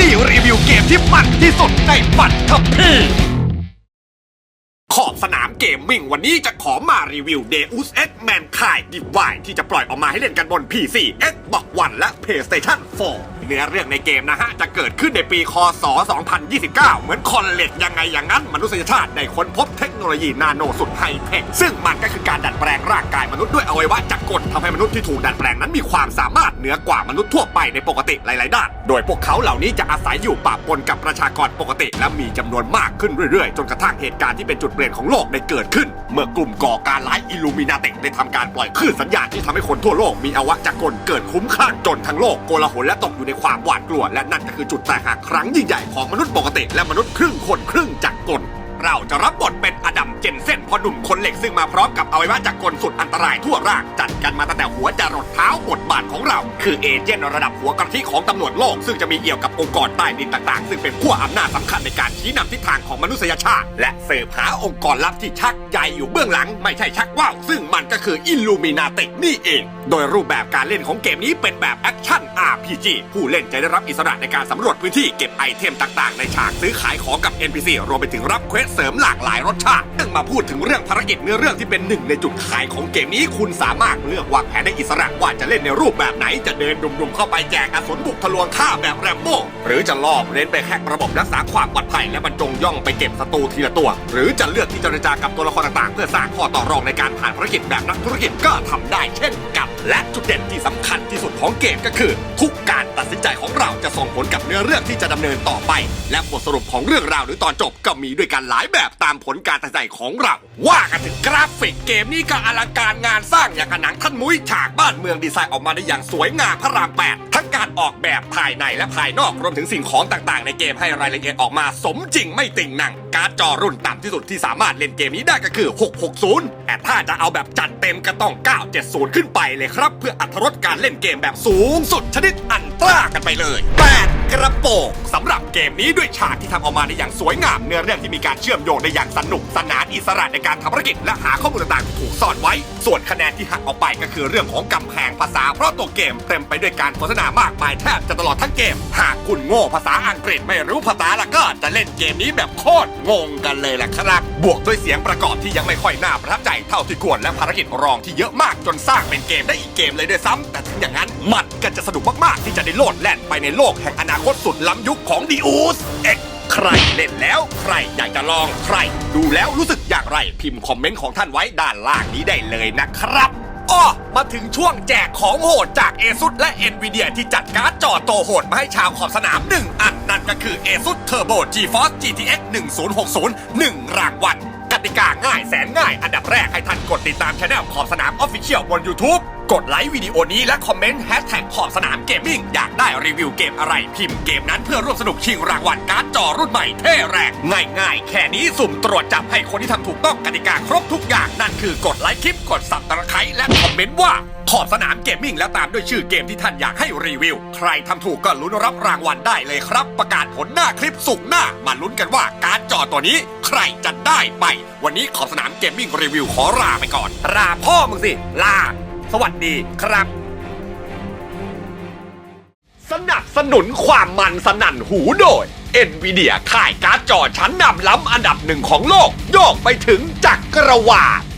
นี่รีวิวเกมที่มันที่สุดในปัตทภี สนามเกมมิ่งวันนี้จะขอมารีวิว Deus Ex Mankind Divide ที่จะปล่อยออกมาให้เล่นกันบน PC Xbox One และ PlayStation 4 เนื้อเรื่องในเกมนะฮะ จะเกิดขึ้นในปีคศ 2029 เหมือนคอนเล็กยังไงอย่างนั้น มนุษยชาติได้ค้นพบเทคโนโลยีนาโนสุดไฮเทคซึ่งมันก็คือการดัดแปลงร่างกายมนุษย์ด้วยอวัยวะจักรกลทำให้มนุษย์ที่ถูกดัดแปลงนั้นมีความสามารถเหนือกว่ามนุษย์ทั่วไปในปกติหลาย ๆ ด้าน โดยพวกเขาเหล่านี้จะอาศัยอยู่ปะปนกับประชากรปกติ และมีจำนวนมากขึ้นเรื่อย ๆ จนกระทั่งเหตุการณ์ที่เป็นจุดเปลี่ยนของโลกได้เกิดขึ้น เมื่อกลุ่มก่อการร้ายอิลูมินาติได้ทำการปล่อยคลื่นสัญญาณที่ทำให้คนทั่วโลกมีอวะจักรกลเกิดคุ้มคลั่งจนทั้งโลกโกลาหลและตกอยู่ในความหวาดกลัว และนั่นก็คือจุดแตกหักครั้งยิ่งใหญ่ของมนุษย์ปกติและมนุษย์ครึ่งคนครึ่งจักรกล เราจะรับบทเป็นอดัมเจนเซนพอหนุ่มคนเหล็กซึ่งมาพร้อมกับอวัยวะจักรกลสุดอันตรายทั่วร่างจัดกันมาตั้งแต่หัวจรดเท้าบทบาทของเรา คือเอเจนต์ระดับหัวกะทิของตำรวจโลก ซึ่งจะมีเอี่ยวกับองค์กรใต้ดินต่างๆ ซึ่งเป็นขั้วอำนาจสำคัญในการชี้นำทิศทางของมนุษยชาติ และสืบหาองค์กรลับที่ชักใยอยู่เบื้องหลัง ไม่ใช่ชักว่าวซึ่งมันก็คืออิลูมินาตินี่เอง โดยรูปแบบการเล่นของเกมนี้เป็นแบบแอคชั่น RPG ผู้เล่นจะได้รับอิสระในการสำรวจพื้นที่เก็บไอเทมต่างๆ ในฉากซื้อขายของกับ NPC รวมไปถึงรับเควสเสริมหลากหลายรสชาติซึ่งมาพูดถึงเรื่องภารกิจเนื้อเรื่องที่เป็นหนึ่งในจุดขายของเกมนี้ คุณสามารถเลือกวางแผนได้อิสระว่าจะเล่นในรูปแบบไหนจะเดินดุมๆเข้าไปแจกอสูรบุกทะลวงฆ่าแบบแรมโบ้หรือจะล่อเล่นไปแฮกระบบรักษาความปลอดภัยและบรรจงย่องไปเก็บศัตรูทีละตัว หรือจะเลือกที่จะเจรจากับตัวละครต่างๆ เพื่อสร้างข้อต่อรองในการผ่านภารกิจแบบนักธุรกิจก็ทำได้เช่น และจุดเด่นที่สำคัญที่สุดของเกมก็คือ ทุกการตัดสินใจของเราจะส่งผลกับเนื้อเรื่องที่จะดำเนินต่อไป และบทสรุปของเรื่องราวหรือตอนจบก็มีด้วยกันหลายแบบตามผลการตัดสินใจของเรา ว่ากันถึงกราฟิกเกมนี้ก็อลังการงานสร้างอย่างกับหนังท่านมุ้ยฉากบ้านเมืองดีไซน์ออกมาได้อย่างสวยงามพระรามแปดทั้งการออกแบบภายในและภายนอกรวมถึงสิ่งของต่างๆ ในเกมให้รายละเอียดออกมาสมจริงไม่ติ่งหนังการ์ดจอรุ่นต่ำที่สุดที่สามารถเล่นเกมนี้ได้ก็คือ 660แต่ถ้าจะเอาแบบจัดเต็มก็ต้อง 970 ขึ้นไปเลยครับ เพื่ออัตรสการเล่นเกมแบบสูงสุดชนิดอัน ตรากันไปเลย8กระโปงสำหรับเกมนี้ด้วยฉากที่ทำออกมาได้อย่างสวยงามเนื้อเรื่องที่มีการเชื่อมโยงได้อย่างสนุกสนานอิสระในการทำภารกิจและหาข้อมูลต่างๆที่ถูกซ่อนไว้ ส่วนคะแนนที่หักออกไปก็คือเรื่องของกำแพงภาษา เพราะตัวเกมเต็มไปด้วยการโฆษณามากมายแทบจะตลอดทั้งเกม หากคุณโง่ภาษาอังกฤษไม่รู้ภาษาละก็จะเล่นเกมนี้แบบโคตรงงกันเลยแหละครับบวกด้วยเสียงประกอบที่ยังไม่ค่อยน่าประทับใจเท่าที่ควรและภารกิจรองที่เยอะมากจนสร้างเป็นเกมได้อีกเกมเลยด้วยซ้ำแต่ถึงอย่างนั้น มันก็จะสนุกมาก ๆ ที่จะได้โลดแล่นไปในโลกแห่งอนาคตสุดล้ำยุคของดีอูสเอ็กใครเล่นแล้วใครอยากจะลองใคร ดูแล้วรู้สึกอย่างไรพิมพ์คอมเมนต์ของท่านไว้ด้านล่างนี้ได้เลยนะครับอ้อมาถึงช่วงแจกของโหดจาก ASUS และ Nvidia ที่จัดการ์ดจอโตโหดมาให้ชาวขอบสนาม 1 อันนั่นก็คือ ASUS Turbo GeForce GTX 1060 1 รางวัล ติกาง่ายแสนง่าย อันดับแรกให้ท่านกดติดตามช anel ขอบสนาม Official บน YouTube กดไลค์วิดีโอนี้และคอมเมนต์แฮชแท็กขอบสนามเกมมิ่งอยากได้รีวิวเกมอะไรพิมพ์เกมนั้นเพื่อร่วมสนุกชิงรางวัลการ์ดจอรุ่นใหม่เท่แรงง่าย ๆ แค่นี้สุ่มตรวจจับให้คนที่ทำถูกต้องกติกาครบทุกอย่างนั่นคือกดไลค์คลิปกดสับตะไคร้และคอมเมนต์ว่า ขอบสนามเกมมิ่งแล้วตามด้วยชื่อเกมที่ท่านอยากให้รีวิว ใครทำถูกก็ลุ้นรับรางวัลได้เลยครับ ประกาศผลหน้าคลิปสุกหน้า มาลุ้นกันว่าการ์ดจอตัวนี้ ใครจะได้ไป วันนี้ขอบสนามเกมมิ่งรีวิวขอลาไปก่อนลาพ่อมึงสิลา สวัสดีครับ สนับสนุนความมันสนั่นหูโดย NVIDIA ค่ายการ์ดจอชั้นนำล้ำอันดับหนึ่งของโลก โยกไปถึงจักรวาล